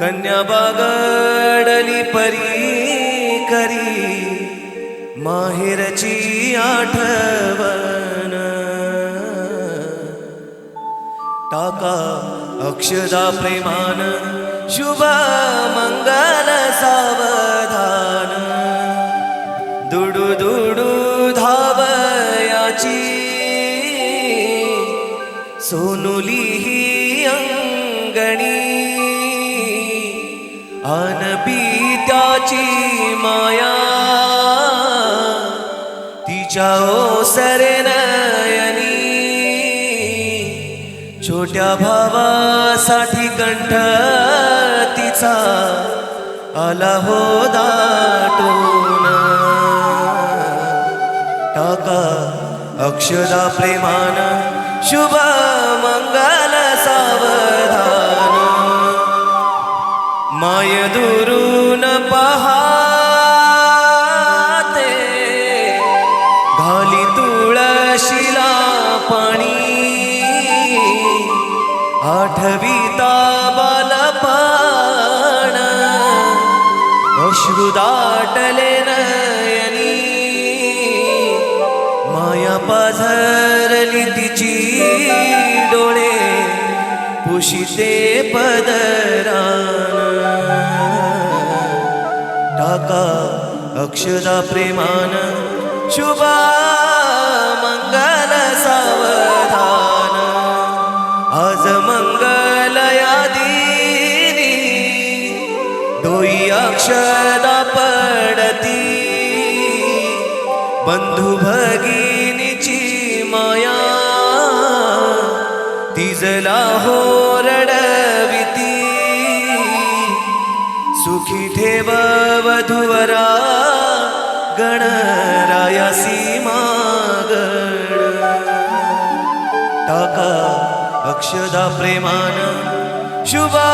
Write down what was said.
कन्या बागडली परी करी माहेरची आठवण. टाका अक्षदा प्रेमान शुभ मंगल सावधान. दुडू दुडू धावयाची सोनुली ही अंगणी. अनबी त्याची माया. तिच्या ओसरे नयनी. छोट्या भावासाठी कंठ तिचा आला हो दाटून. टाका अक्षदा प्रेमान शुभ माय दुरून पहाते घाली तुळशीला पाणी आठविता बालपण अश्रुदाटले नयनी. माया पाझरली तिची डोळे पुशिते पदरान काका अक्षदा प्रेमान? शुभा मंगल सावधान। आज मंगल या दिनी डोई अक्षदा पडती। बंधू भगिनीची माया तिजला हो रडविती सुखी ठेव वधुवरा गणरायासी मागण टाका अक्षदा प्रेमान शुभा